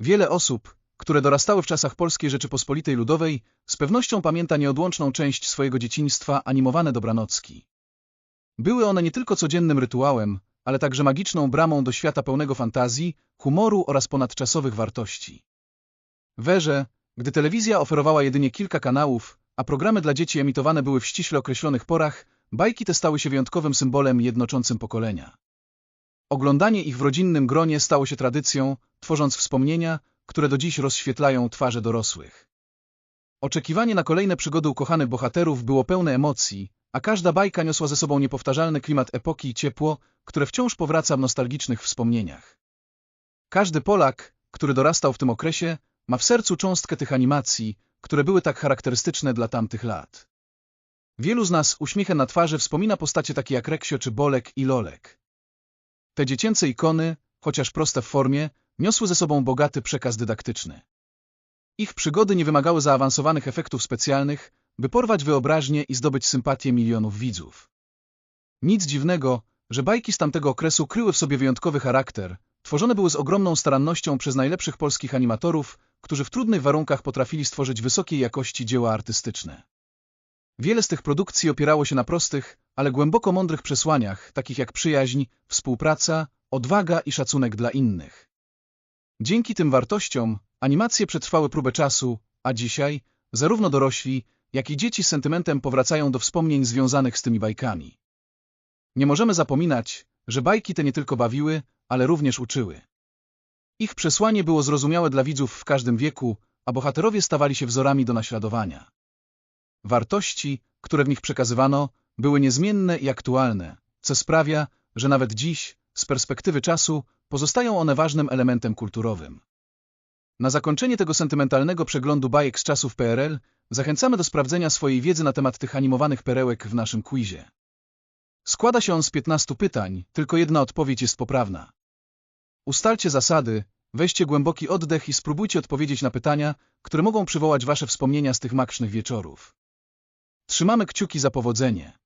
Wiele osób, które dorastały w czasach Polskiej Rzeczypospolitej Ludowej, z pewnością pamięta nieodłączną część swojego dzieciństwa animowane dobranocki. Były one nie tylko codziennym rytuałem, ale także magiczną bramą do świata pełnego fantazji, humoru oraz ponadczasowych wartości. W erze, gdy telewizja oferowała jedynie kilka kanałów, a programy dla dzieci emitowane były w ściśle określonych porach, bajki te stały się wyjątkowym symbolem jednoczącym pokolenia. Oglądanie ich w rodzinnym gronie stało się tradycją, tworząc wspomnienia, które do dziś rozświetlają twarze dorosłych. Oczekiwanie na kolejne przygody ukochanych bohaterów było pełne emocji, a każda bajka niosła ze sobą niepowtarzalny klimat epoki i ciepło, które wciąż powraca w nostalgicznych wspomnieniach. Każdy Polak, który dorastał w tym okresie, ma w sercu cząstkę tych animacji, które były tak charakterystyczne dla tamtych lat. Wielu z nas uśmiechem na twarzy wspomina postacie takie jak Reksio czy Bolek i Lolek. Te dziecięce ikony, chociaż proste w formie, niosły ze sobą bogaty przekaz dydaktyczny. Ich przygody nie wymagały zaawansowanych efektów specjalnych, by porwać wyobraźnię i zdobyć sympatię milionów widzów. Nic dziwnego, że bajki z tamtego okresu kryły w sobie wyjątkowy charakter, tworzone były z ogromną starannością przez najlepszych polskich animatorów, którzy w trudnych warunkach potrafili stworzyć wysokiej jakości dzieła artystyczne. Wiele z tych produkcji opierało się na prostych, ale głęboko mądrych przesłaniach, takich jak przyjaźń, współpraca, odwaga i szacunek dla innych. Dzięki tym wartościom animacje przetrwały próbę czasu, a dzisiaj zarówno dorośli, jak i dzieci z sentymentem powracają do wspomnień związanych z tymi bajkami. Nie możemy zapominać, że bajki te nie tylko bawiły, ale również uczyły. Ich przesłanie było zrozumiałe dla widzów w każdym wieku, a bohaterowie stawali się wzorami do naśladowania. Wartości, które w nich przekazywano, były niezmienne i aktualne, co sprawia, że nawet dziś, z perspektywy czasu, pozostają one ważnym elementem kulturowym. Na zakończenie tego sentymentalnego przeglądu bajek z czasów PRL zachęcamy do sprawdzenia swojej wiedzy na temat tych animowanych perełek w naszym quizie. Składa się on z 15 pytań, tylko jedna odpowiedź jest poprawna. Ustalcie zasady, weźcie głęboki oddech i spróbujcie odpowiedzieć na pytania, które mogą przywołać wasze wspomnienia z tych makrznych wieczorów. Trzymamy kciuki za powodzenie.